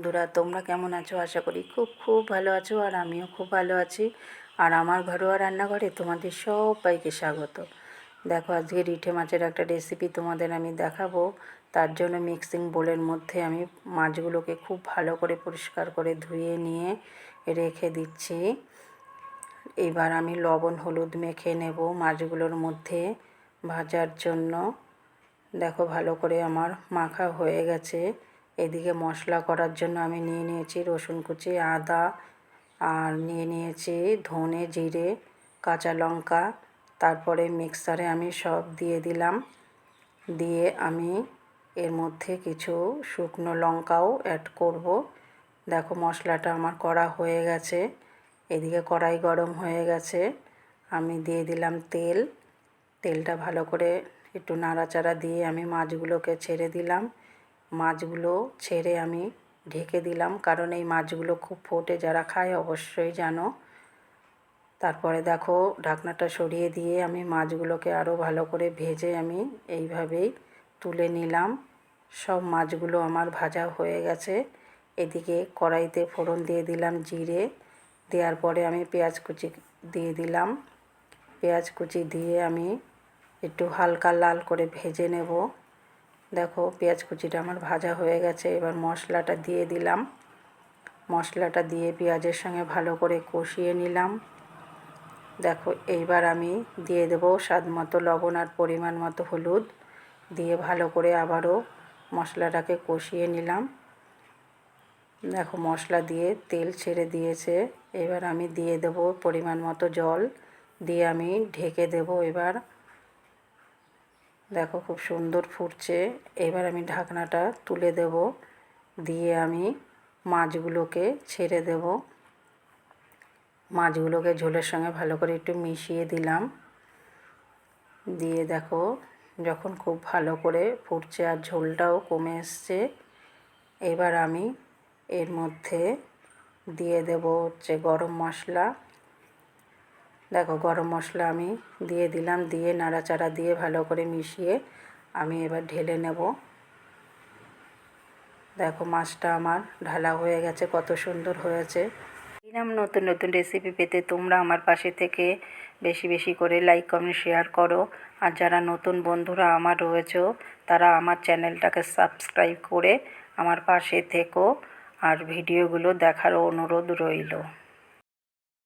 বন্ধুরা, তোমরা কেমন আছো? আশা করি খুব খুব ভালো আছো আর আমিও খুব ভালো আছি। আর আমার ঘরোয়া রান্নাঘরে তোমাদের সবাইকে স্বাগত। দেখো, আজকে রিঠে মাছের একটা রেসিপি তোমাদের আমি দেখাবো। তার জন্য মিক্সিং বোলের মধ্যে আমি মাছগুলোকে খুব ভালো করে পরিষ্কার করে ধুয়ে নিয়ে রেখে দিচ্ছি। এবার আমি লবণ, হলুদ মেখে নেব মাছগুলোর মধ্যে ভাজার জন্য। দেখো, ভালো করে আমার মাখা হয়ে গেছে। এদিকে মশলা করার জন্য আমি নিয়ে নিয়েছি রসুন কুচি, আদা, আর নিয়ে নিয়েছি ধনে জিরে, কাঁচা লঙ্কা। তারপরে মিক্সারে আমি সব দিয়ে দিলাম। দিয়ে আমি এর মধ্যে কিছু শুকনো লঙ্কাও অ্যাড করব। দেখো মশলাটা আমার করা হয়ে গেছে। এদিকে কড়াই গরম হয়ে গেছে। আমি দিয়ে দিলাম তেল। তেলটা ভালো করে একটু নাড়াচাড়া দিয়ে আমি মাছগুলোকে ছেড়ে দিলাম। মাছগুলো ছেড়ে আমি ঢেকে দিলাম। কারণ এই মাছগুলো খুব ফোটে, যারা খায় অবশ্যই জানো। তারপরে দেখো, ঢাকনাটা সরিয়ে দিয়ে আমি মাছগুলোকে আরও ভালো করে ভেজে আমি এইভাবেই তুলে নিলাম। সব মাছগুলো আমার ভাজা হয়ে গেছে। এদিকে কড়াইতে ফোড়ন দিয়ে দিলাম জিরে। দেওয়ার পরে আমি পেঁয়াজ কুচি দিয়ে দিলাম। পেঁয়াজ কুচি দিয়ে আমি একটু হালকা লাল করে ভেজে নেব। দেখো পেঁয়াজ কুচিটা আমার ভাজা হয়ে গেছে, এবার মশলাটা দিয়ে দিলাম। মশলাটা দিয়ে পেঁয়াজের সঙ্গে ভালো করে কষিয়ে নিলাম। দেখো এইবার আমি দিয়ে দেবো স্বাদ মতো লবণ আর পরিমাণ মতো হলুদ, দিয়ে ভালো করে আবারও মশলাটাকে কষিয়ে নিলাম। দেখো মশলা দিয়ে তেল ছেড়ে দিয়েছে, এবার আমি দিয়ে দেব পরিমাণ মতো জল, দিয়ে আমি ঢেকে দেব এবার দেখো খুব সুন্দর ফুটছে। এবার আমি ঢাকনাটা তুলে দেব। দিয়ে আমি মাছগুলোকে ছেড়ে দেব। মাছগুলোকে ঝোলের সঙ্গে ভালো করে একটু মিশিয়ে দিলাম। দিয়ে দেখো যখন খুব ভালো করে ফুটছে আর ঝোলটাও কমে এসছে, এবার আমি এর মধ্যে দিয়ে দেব হচ্ছে গরম মশলা। দেখো গরম মশলা আমি দিয়ে দিলাম, দিয়ে নাড়াচাড়া দিয়ে ভালো করে মিশিয়ে আমি এবার ঢেলে নেব। দেখো মাছটা আমার ঢালা হয়ে গেছে, কত সুন্দর হয়েছে। দিলাম নতুন নতুন রেসিপি পেতে, তোমরা আমার পাশে থেকে বেশি বেশি করে লাইক কমেন্ট শেয়ার করো। আর যারা নতুন বন্ধুরা আমার রয়েছে, তারা আমার চ্যানেলটাকে সাবস্ক্রাইব করে আমার পাশে থেকো। আর ভিডিওগুলো দেখার অনুরোধ রইল।